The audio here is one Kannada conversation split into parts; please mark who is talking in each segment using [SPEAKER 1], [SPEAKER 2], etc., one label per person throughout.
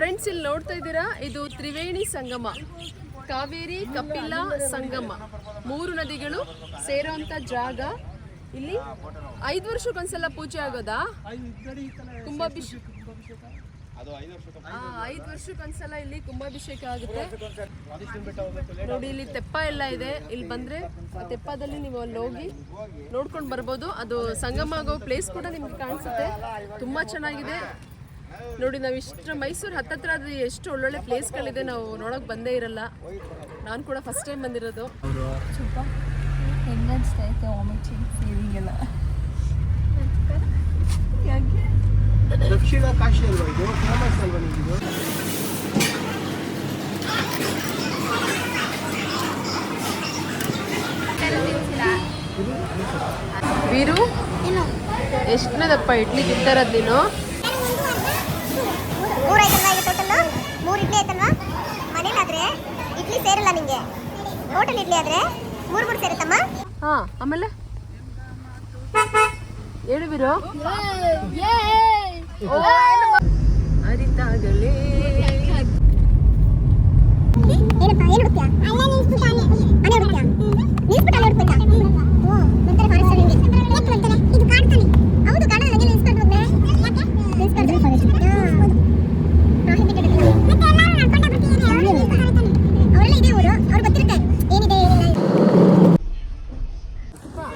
[SPEAKER 1] ಫ್ರೆಂಡ್ಸ್ ಇಲ್ಲಿ ನೋಡ್ತಾ ಇದ್ದೀರಾ? ಇದು ತ್ರಿವೇಣಿ ಸಂಗಮ. ಕಾವೇರಿ ಕಪಿಲ ಸಂಗಮ. ಮೂರು ನದಿಗಳು ಸೇರೋಂಥ ಜಾಗ. ಇಲ್ಲಿ ಐದು ವರ್ಷಕ್ಕೊಂದ್ಸಲ ಪೂಜೆ ಆಗೋದಾ? ಕುಂಭಾಭಿಷೇಕ. ಐದು ವರ್ಷಕ್ಕೊಂದ್ಸಲ ಇಲ್ಲಿ ಕುಂಭಾಭಿಷೇಕ ಆಗುತ್ತೆ. ನೋಡಿ, ಇಲ್ಲಿ ತೆಪ್ಪ ಎಲ್ಲ ಇದೆ. ಇಲ್ಲಿ ಬಂದ್ರೆ ತೆಪ್ಪದಲ್ಲಿ ನೀವು ಅಲ್ಲಿ ಹೋಗಿ ನೋಡ್ಕೊಂಡು ಬರ್ಬೋದು. ಅದು ಸಂಗಮ ಆಗೋ ಪ್ಲೇಸ್ ಕೂಡ ನಿಮ್ಗೆ ಕಾಣಿಸುತ್ತೆ. ತುಂಬಾ ಚೆನ್ನಾಗಿದೆ. ನೋಡಿ ನಾವು ಇಷ್ಟು ಮೈಸೂರು ಹತ್ತತ್ರ ಅದು ಎಷ್ಟು ಒಳ್ಳೊಳ್ಳೆ ಪ್ಲೇಸ್ಗಳಿದೆ ನಾವು ನೋಡೋಕೆ ಬಂದೇ ಇರಲ್ಲ. ನಾನು ಕೂಡ ಫಸ್ಟ್ ಟೈಮ್ ಬಂದಿರೋದು.
[SPEAKER 2] ದಕ್ಷಿಣ ಕಾಶಿ ಅಲ್ವಾ ಇದು? ಫೇಮಸ್ ಅಲ್ವಾ
[SPEAKER 1] ವೀರು
[SPEAKER 3] ಏನು
[SPEAKER 1] ಎಷ್ಟನೇದಪ್ಪ ಇಡ್ಲಿ ತಿಂತಾರದ್ ನೀನು?
[SPEAKER 4] ಮೂರು ಐತಲ್ವಾ ಈಗ ಟೋಟಲ್ ಮೂರು ಇಡ್ಲಿ ಐತಲ್ವಾ ಮನೇಲಾದ್ರೆ ಇಡ್ಲಿ ಸೇರಲ್ಲ ನಿಂಗೆ ಹೋಟೆಲ್ ಇಡ್ಲಿ ಆದ್ರೆ ಮೂರು ಮೂರು ಸೇರುತ್ತಮ್ಮ
[SPEAKER 1] ಹಾ ಆಮೇಲೆ ಹೇಳು ವೀರು ಅರಿತಾಗಲೇ
[SPEAKER 4] ಏನಪ್ಪ ಏನು ಹುಡುಕ್ಯಾ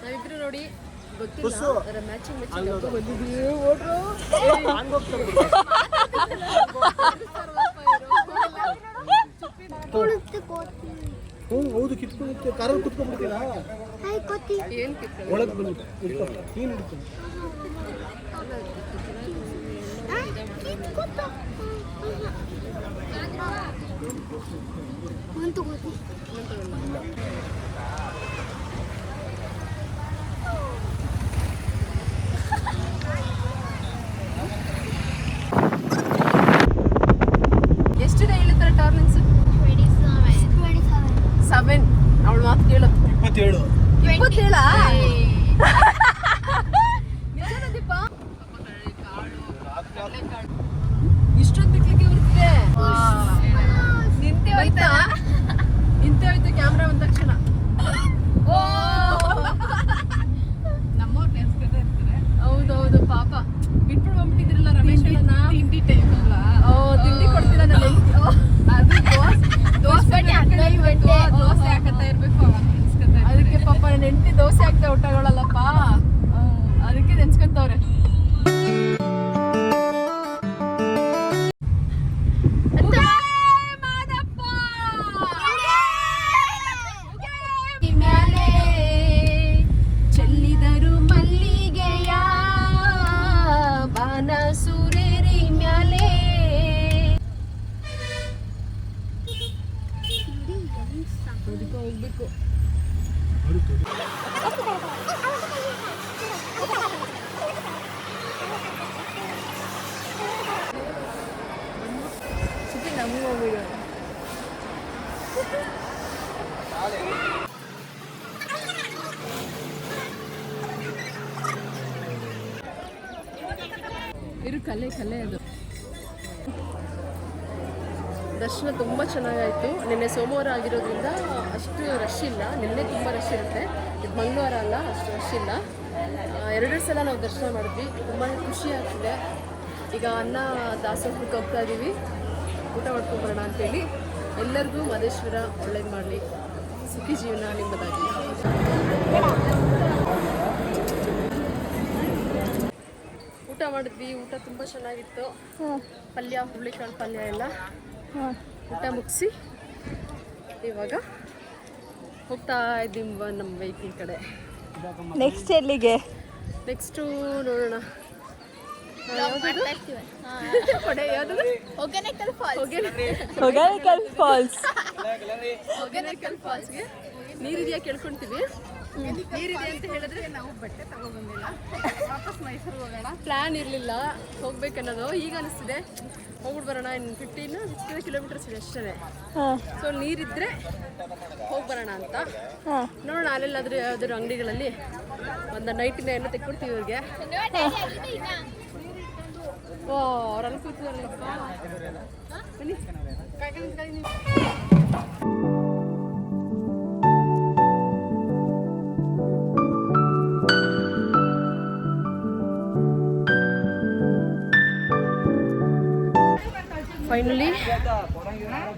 [SPEAKER 1] ನಾವಿಬ್ರು ನೋಡಿ ಗೊತ್ತಿಲ್ಲ ಅದರ ಮ್ಯಾಚಿಂಗ್ ಮ್ಯಾಚಿಂಗ್
[SPEAKER 2] ಹ್ಞೂ ಹೌದು ಕಿತ್ಕೊಂಡು ಕಾರಲ್ಲಿ ಕುತ್ಕೊಂಡ್ಬಿಡ್ತೀರಾ?
[SPEAKER 1] ಏನ್
[SPEAKER 2] ಒಳಗೆ ಬಂದ್ಬಿಟ್ಟು ನೀನು ಹಿಡ್ಕೊಂಡು
[SPEAKER 1] Thank you. ಇರು ಕಲೆ ಕಲೆ ಅದು. ದರ್ಶನ ತುಂಬ ಚೆನ್ನಾಗಾಯಿತು. ನಿನ್ನೆ ಸೋಮವಾರ ಆಗಿರೋದ್ರಿಂದ ಅಷ್ಟು ರಶ್ ಇಲ್ಲ. ನಿನ್ನೆ ತುಂಬ ರಶ್ ಇರುತ್ತೆ. ಇದು ಮಂಗಳವಾರ ಅಲ್ಲ, ಅಷ್ಟು ರಶ್ ಇಲ್ಲ. ಎರಡು ಸಲ ನಾವು ದರ್ಶನ ಮಾಡಿದ್ವಿ. ತುಂಬಾ ಖುಷಿ ಆಗ್ತಿದೆ. ಈಗ ಅನ್ನ ದಾಸೋಹಕ್ಕೆ ಹೋಗ್ತಾ ಇದ್ದೀವಿ ಊಟ ಮಾಡ್ಕೊಂಬರೋಣ ಅಂತೇಳಿ. ಎಲ್ಲರಿಗೂ ಮಹದೇಶ್ವರ ಒಳ್ಳೇದು ಮಾಡಲಿ. ಸುಖಿ ಜೀವನ ನಿಮ್ಮದಾಗಲಿ ಊಟ ಮಾಡಿದ್ವಿ ಊಟ ತುಂಬ ಚೆನ್ನಾಗಿತ್ತು. ಪಲ್ಯ ಹುರುಳಿಕಾಳು ಪಲ್ಯ ಎಲ್ಲ. ಊಟ ಮುಗಿಸಿ ಇವಾಗ ಹೋಗ್ತಾ ಇದ್ದೀವಿ ನಮ್ಮ ವೆಹಿಕಲ್ ಕಡೆ.
[SPEAKER 5] ನೆಕ್ಸ್ಟ್ ಎಲ್ಲಿಗೆ?
[SPEAKER 1] ನೆಕ್ಸ್ಟು ನೋಡೋಣ?
[SPEAKER 3] ಹೊಗೆನೆಕಲ್ ಫಾಲ್ಸ್
[SPEAKER 5] ಹೊಗೇನಕಲ್ ಫಾಲ್ಸ್
[SPEAKER 1] ಹೊಗೆನಕಲ್ ಫಾಲ್ಸ್ಗೆ ನೀರಿದೆಯಾ ಕೇಳ್ಕೊಂತೀವಿ. ನೀರಿದೆ ಅಂತ ಹೇಳಿದ್ರೆ ನಾವು ಬಟ್ಟೆ ತಗೊಬಂದಿಲ್ಲ. ವಾಪಸ್ ಮೈಸೂರು ಹೋಗೋಣ. ಪ್ಲಾನ್ ಇರಲಿಲ್ಲ. ಹೋಗ್ಬೇಕನ್ನೋದು. ಈಗ ಅನಿಸ್ತಿದೆ. ಹೋಗ್ಬಿಟ್ಟು ಬರೋಣ. ಇನ್ನು ಫಿಫ್ಟೀನ್ ಸಿಕ್ಸ್ಟಿ ಕಿಲೋಮೀಟರ್ಸ್ ಇದೆ ಅಷ್ಟೇ
[SPEAKER 5] ಹಾಂ.
[SPEAKER 1] ಸೊ ನೀರಿದ್ರೆ ಹೋಗಿ ಬರೋಣ ಅಂತ. ನೋಡೋಣ ಅಲ್ಲೆಲ್ಲಾದ್ರೂ ಯಾವ್ದಾದ್ರು ಅಂಗಡಿಗಳಲ್ಲಿ ಒಂದು ನೈಟಿನ ಎಲ್ಲ ತೆಕ್ಕೊಡ್ತೀವಿ ಇವ್ರಿಗೆ. ಓ ಅವ್ರು ಅಲ್ಲಿ ಕೂತಿದಾರಲ್ಲಪ್ಪ ಬನ್ನಿ ಕಾಯ್ಕೊಂಡು ನಿಂತ್ಕೊಳ್ಳಿ ನೀವು. ಫೈನಲಿ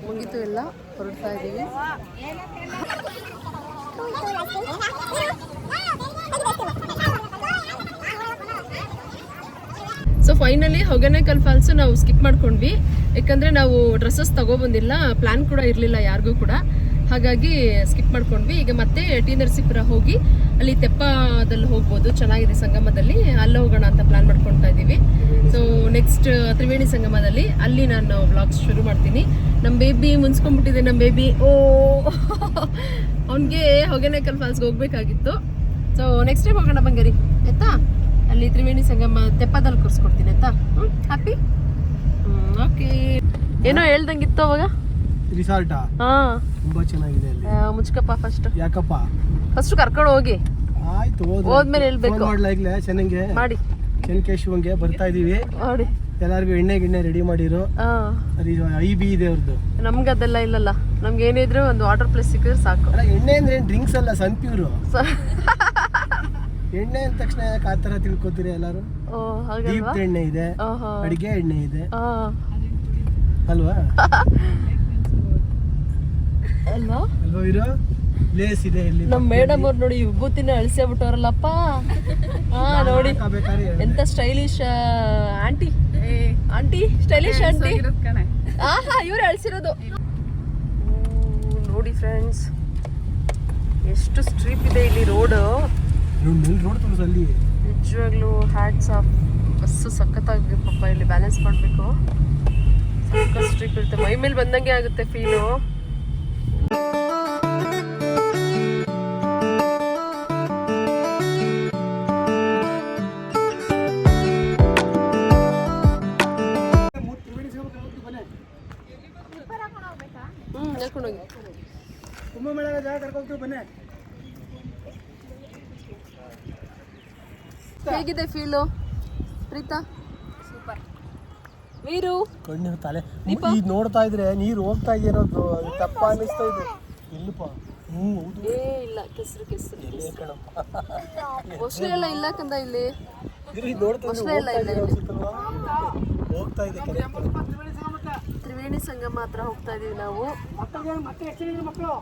[SPEAKER 1] ಮುಗೀತು ಎಲ್ಲ ಹೊರಡ್ತಾ ಇದ್ದೀವಿ ಫೈನಲಿ ಹೊಗೇನಕಲ್ ಫಾಲ್ಸ್ ನಾವು ಸ್ಕಿಪ್ ಮಾಡ್ಕೊಂಡ್ವಿ. ಯಾಕಂದ್ರೆ ನಾವು ಡ್ರೆಸ್ಸಸ್ ತಗೊಬಂದಿಲ್ಲ ಪ್ಲ್ಯಾನ್ ಕೂಡ ಇರಲಿಲ್ಲ ಯಾರಿಗೂ ಕೂಡ. ಹಾಗಾಗಿ ಸ್ಕಿಪ್ ಮಾಡ್ಕೊಂಡ್ವಿ. ಈಗ ಮತ್ತೆ ಟಿ ನರಸೀಪುರ ಹೋಗಿ ಅಲ್ಲಿ ತೆಪ್ಪದಲ್ಲಿ ಹೋಗ್ಬೋದು. ಚೆನ್ನಾಗಿದೆ ಸಂಗಮದಲ್ಲಿ. ಅಲ್ಲೇ ಹೋಗೋಣ ಅಂತ ಪ್ಲ್ಯಾನ್ ಮಾಡ್ಕೊಳ್ತಾ ಇದ್ದೀವಿ. ಸೊ ನೆಕ್ಸ್ಟ್ ತ್ರಿವೇಣಿ ಸಂಗಮದಲ್ಲಿ ಅಲ್ಲಿ ನಾನು ವ್ಲಾಗ್ಸ್ ಶುರು ಮಾಡ್ತೀನಿ. ನಮ್ಮ ಬೇಬಿ ಮುನ್ಸ್ಕೊಂಡ್ಬಿಟ್ಟಿದೆ ನಮ್ಮ ಬೇಬಿ ಓ! ಅವನಿಗೆ ಹೊಗೇನಕಲ್ ಫಾಲ್ಸ್ಗೆ ಹೋಗಬೇಕಾಗಿತ್ತು. ಸೊ ನೆಕ್ಸ್ಟ್ ಟೈಮ್ ಹೋಗೋಣ ಬಂಗಾರಿ. ಆಯ್ತಾ? ಅಲ್ಲಿ ತ್ರಿವೇಣಿ ಸಂಗಮ ತೆಪ್ಪದಲ್ಲಿ ಕೂರಿಸ್ಕೊಡ್ತೀನಿ ಆಯ್ತಾ? ಹ್ಞೂ ಹ್ಯಾಪಿ ಓಕೆ ಏನೋ ಹೇಳ್ದಂಗಿತ್ತು ಅವಾಗ?
[SPEAKER 2] ರಿಸಾರ್ಟಾ
[SPEAKER 1] ಹಾಂ.
[SPEAKER 2] ತುಂಬಾ ಚೆನ್ನಾಗಿದೆ ಅಲ್ಲಿ.
[SPEAKER 1] ಮುಚ್ಕಪ್ಪ ಫಸ್ಟ್
[SPEAKER 2] ಯಾಕಪ್ಪ?
[SPEAKER 1] ಫಸ್ಟ್ ಕರ್ಕೊಂಡು ಹೋಗಿ.
[SPEAKER 2] ಆಯ್ತು
[SPEAKER 1] ಹೋದ್ಮೇಲೆ ಹೇಳ್ಬೇಕು.
[SPEAKER 2] ಫೋನ್ ಚೆನ್ನಾಗೆ ಚೆನ್ನಂಗೆ
[SPEAKER 1] ಮಾಡಿ
[SPEAKER 2] ಚೆನ್ನಕೇಶವಂಗೆ ಬರ್ತಾ ಇದೀವಿ.
[SPEAKER 1] ಮಾಡಿ.
[SPEAKER 2] ಎಲ್ಲರಿಗೂ ಎಣ್ಣೆ ಗಿಣ್ಣೆ ರೆಡಿ ಮಾಡಿರು. ಐ ಬಿ ಇದೆ ಅವ್ರದ್ದು
[SPEAKER 1] ನಮ್ಗೆ ಅದೆಲ್ಲ ಇಲ್ಲಲ್ಲ. ನಮ್ಗೆ ಏನಿದ್ರು ಒಂದು ವಾಟರ್ ಪ್ಲೇಸ್ ಸಿಕ್ಕಿದ್ರೆ ಸಾಕು.
[SPEAKER 2] ಎಣ್ಣೆ ಅಂದ್ರೆ ಡ್ರಿಂಕ್ಸ್ ಅಲ್ಲ ಸನ್ ಪ್ಯೂರು ಎಣ್ಣೆ ಅಂದ ತಕ್ಷಣ ಯಾಕೆ ಆ ಥರ ತಿಳ್ಕೊತೀರಿ ಎಲ್ಲರೂ?
[SPEAKER 1] ಓ ಹಾಗಲ್ವಾ?
[SPEAKER 2] ದೀಪದ ಎಣ್ಣೆ ಇದೆ. ಅಡಿಗೆ ಎಣ್ಣೆ ಇದೆ.
[SPEAKER 1] ಹಾಂ
[SPEAKER 2] ಅಲ್ವಾ?
[SPEAKER 1] ಅಲ್ವಾ?
[SPEAKER 2] ಅಲ್ವಾ ಇರೋ? ಲೇಸ್ ಇದೆ ಇಲ್ಲಿ.
[SPEAKER 1] ನಮ್ಮ ಮೇಡಮ್ ಅವ್ರು ನೋಡಿ ವಿಭೂತಿನ ಅಳಿಸೇ ಬಿಟ್ಟವ್ರಲ್ಲಪ್ಪ ಹಾ ನೋಡಿ.
[SPEAKER 2] ಎಂಥ.
[SPEAKER 1] ಎಂತ stylish aunty aunty stylish aunty ಆಹಾ ಇವ್ರು ಅಳಿಸಿರೋದು. ನೋಡಿ ಫ್ರೆಂಡ್ಸ್ ಎಷ್ಟು ಸ್ಟ್ರೀಪ್ ಇದೆ ಇಲ್ಲಿ ರೋಡ್
[SPEAKER 2] ರೋಡ್ ತೋರಿಸು ಅಲ್ಲಿ?
[SPEAKER 1] ನಿಜವಾಗ್ಲೂ ಹ್ಯಾಟ್ಸ್ ಆಫ್ ಬಸ್ಸು ಸಕ್ಕತ್ತಾಗಿ ಪಾಪ ಇಲ್ಲಿ ಬ್ಯಾಲೆನ್ಸ್ ಮಾಡಬೇಕು. ಸಖತ್ ಸ್ಟ್ರಿಪ್ ಇರುತ್ತೆ. ಮೈ ಮೇಲೆ ಬಂದಂಗೆ ಆಗುತ್ತೆ ಫೀಲು ಹ್ಞೂ ಹೇಳ್ಕೊಂಡೋಗಿ
[SPEAKER 2] ಕುಂಭಮೇಳ ಜಾಗ ಕರ್ಕೊಂಡು ಬನ್ನಿ.
[SPEAKER 1] ಹೇಗಿದೆ ಫೀಲು? ಪ್ರೀತಾ? ಸೂಪರ್. ನೀರು?
[SPEAKER 2] ಕಣ್ಣು ತಲೆ. ಈಗ ನೋಡ್ತಾ ಇದ್ರೆ ನೀರು ಹೋಗ್ತಾ ಇರೋದು ಅನ್ನೋದು ತಪ್ಪ ಅನಿಸ್ತಾ ಇದೆ. ಇಲ್ಲಪ್ಪ. ಹ್ಞೂ ಹೌದು.
[SPEAKER 1] ಏ ಇಲ್ಲ ಕೆಸರು ಕೆಸರು
[SPEAKER 2] ಇಲ್ಲೇ ಕಣಪ್ಪ?
[SPEAKER 1] ಮೊಸಳೆ ಎಲ್ಲ ಇಲ್ಲ ಕಂದ ಇಲ್ಲಿ? ಎಲ್ಲ ಇಲ್ಲ ಇಲ್ಲಿ.
[SPEAKER 2] ಹೋಗ್ತಾ ಇದೆ.
[SPEAKER 1] ತ್ರಿವೇಣಿ ಸಂಗಮ ಹತ್ರ ಹೋಗ್ತಾ ಇದೀವಿ ನಾವು.
[SPEAKER 2] ಮಕ್ಕಳು ಮಕ್ಕಳು.